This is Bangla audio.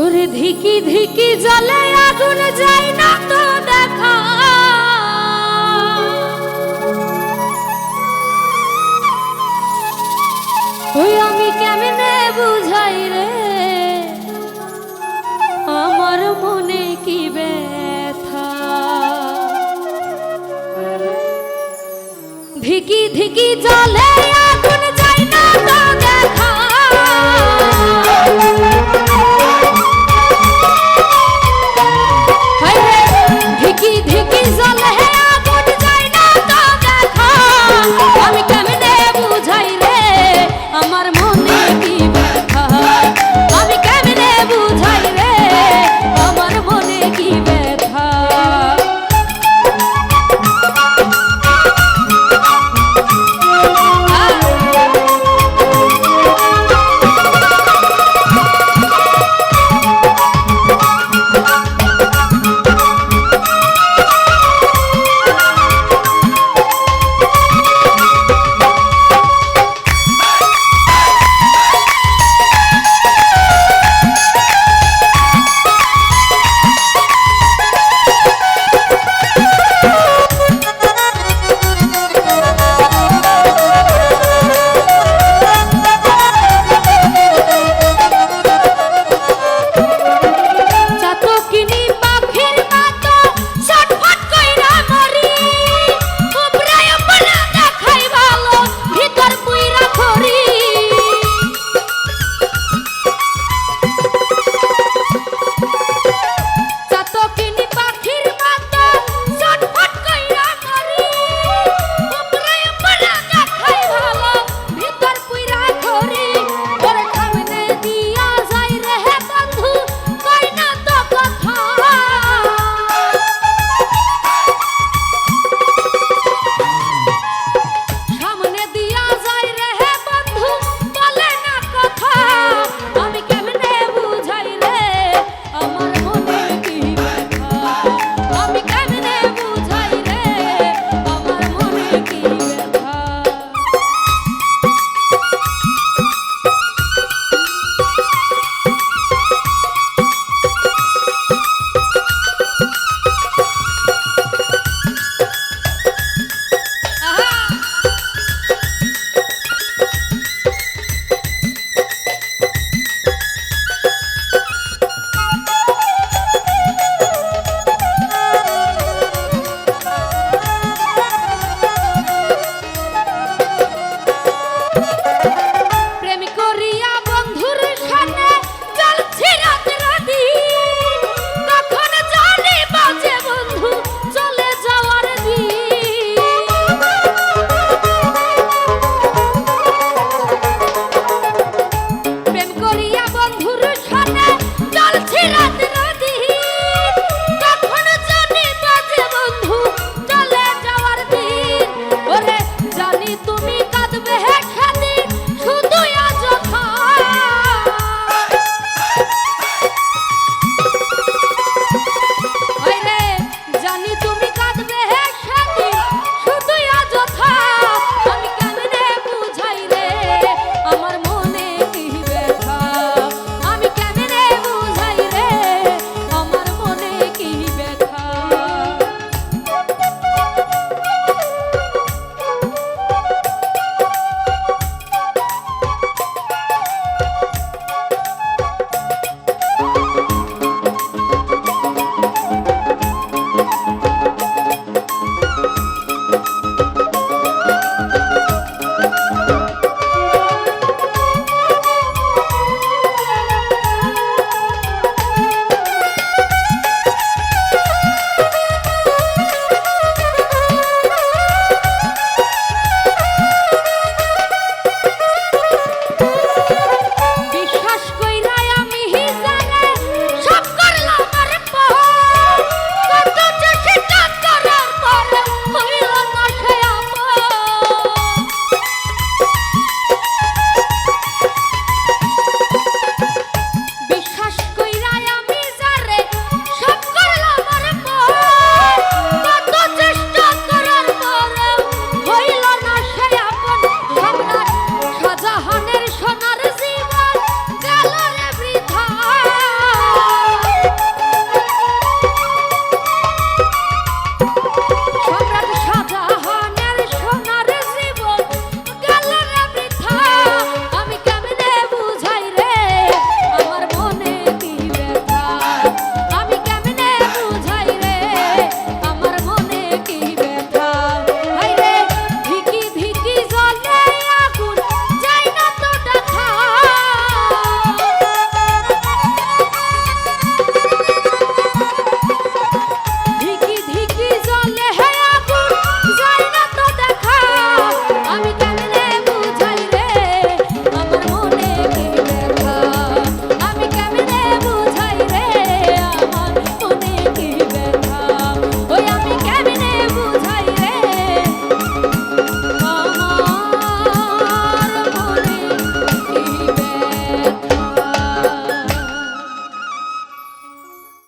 ওরে ধিকি ধিকি জলে আগুন যায় না তো দেখা। ওই আমি কেমনে বুঝাই রে? আমার মনে কি ব্যথা? ধিকি ধিকি জলে আগুন যায় না তো দেখা।